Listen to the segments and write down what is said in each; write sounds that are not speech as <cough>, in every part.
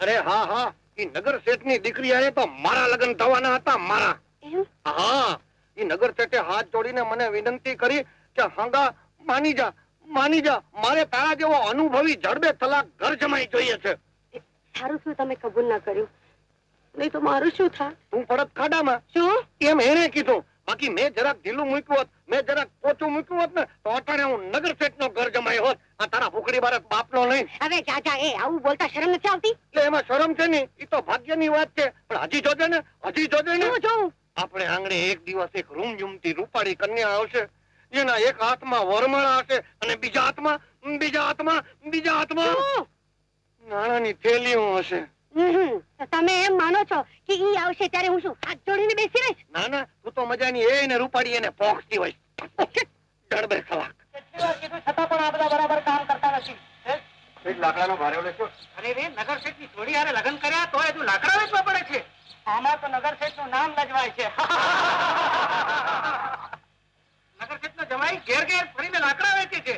અરે હા હા એ નગર શેઠની દીકરી આયે તો મારા લગ્ન થવાના હતા મારા. હા એ નગર શેઠે હાથ જોડીને મને વિનંતી કરી કે હંગા માની જા માની જા મારે તારા જેવો અનુભવી જડબે તલાક ઘર જમાઈ જોઈએ છે. સારું શું તમે કબૂલ ના કર્યું. નહીં તો મારું શું થાય તું પડત ખાડામાં. શું? એમ એને કીધું. બાકી મેં જરાક ઢીલું મૂક્યું હોત મેં જરાક પોચું મૂક્યું હોત ને તો અટાણે હું નગર શેઠનો ઘર જમાય હોત. આ તારા ભૂખડી બારે બાપ નો નહીં. હવે જા એ આવું બોલતા શરમ નથી આવતી? એટલે એમાં શરમ છે ને એ તો ભાગ્યની વાત છે. પણ હજી જોજે ને હજી જોજે ને. જોઉં આપણે આંગણે એક દિવસ એક રૂમ જુમતી રૂપાળી કન્યા આવશે. એના એક હાથમાં વરમાળા હશે અને બીજા હાથમાં બીજા હાથમાં બીજા હાથમાં નાણાની થેલીઓ હશે. તમે એમ માનો છો કે ઈ આવશે ત્યારે હું શું હાથ જોડીને બેસી રહીશ ના ના તું તો મજાની એ ને રૂપાડી એને પોખતી હોય. જડબે ખલાક છતાં પણ આ બધા બરાબર કામ કરતા નથી? લાકડાનો ભારે લેશો? અરે રે નગર શેઠની જોડી હારે લગ્ન કર્યા તો હજુ લાકડા વેચવા પડે છે. આમાં તો નગર શેઠનું નામ લજવાય છે. નગર શેઠ નો જમાઈ ઘેર ઘેર ફરીને લાકડા વેચે છે.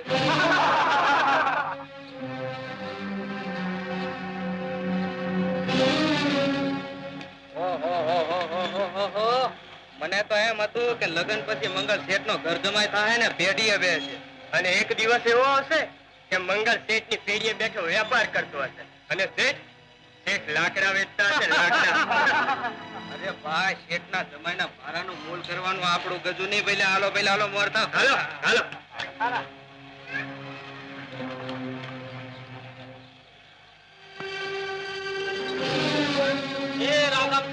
મને તો એમ હતું કે લગ્ન પછી મંગળ શેઠ નો ઘર જમાય થાય ને પેઢીએ બેસે. અને એક દિવસ એવો હશે કે મંગળ શેઠની પેઢીએ બેઠો વેપાર કરતો હશે. અને શેઠ? શેઠ લાકડા વેચતા હશે, લાકડા. અરે ભાઈ શેઠ ના જમાઈના ભાડાનું મૂલ કરવાનું આપણું ગજુ નહીં. પેલા હાલો પેલા હાલો મોરતા. હાલો હાલો.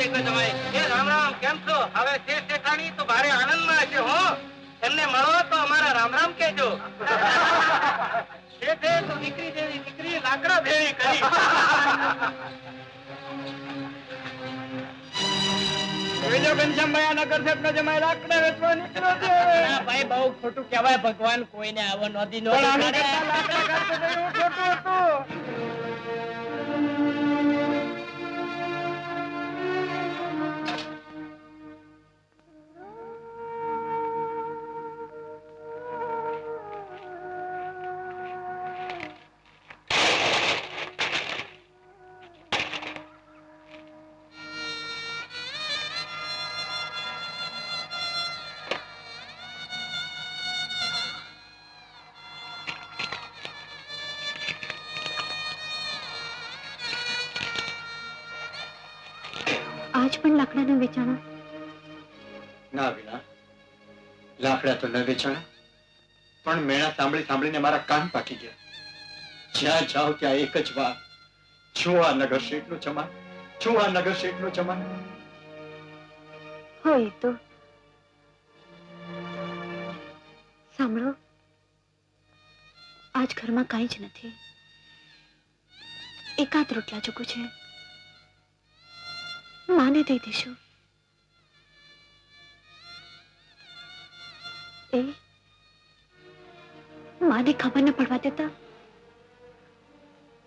રામ રામ જમાઈ એ રામ રામ કેમ છો? હવે શેઠ શેઠાણી તો ભારે આનંદમાં હશે હો. એમને મળો તો અમારા રામ રામ કહેજો. <laughs> શેઠે તો દીકરી જેવી દીકરી લાકડા ભેળી કરી. જોઈજો ઘનશ્યામભાઈ નગર શેઠ નો જમાઈ લાકડા વેચવા નીકળ્યો છે. ભાઈ બહુ ખોટું કહેવાય ભગવાન કોઈને આવો નથી નો લાકડા ખોટું આજ પણ લાકડાના વેચાણા? ના વિના. લાકડા તો ન વેચાણા. પણ મેણા સાંભળી સાંભળીને મારા કાન પાકી ગયા. જ્યાં જાઓ ત્યાં એક જ વાત. છો આ નગર શેઠનું ચમાન છો આ નગર શેઠનું ચમાન હોય તો. સાંભળો આજ ઘરમાં કાંઈ જ નથી. એકાદ રોટલા ચૂકું છે. માને દઈ દઈશું. એ? માને ખબર ન પડવા દેતા.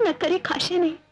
ન કરી ખાશે નહીં.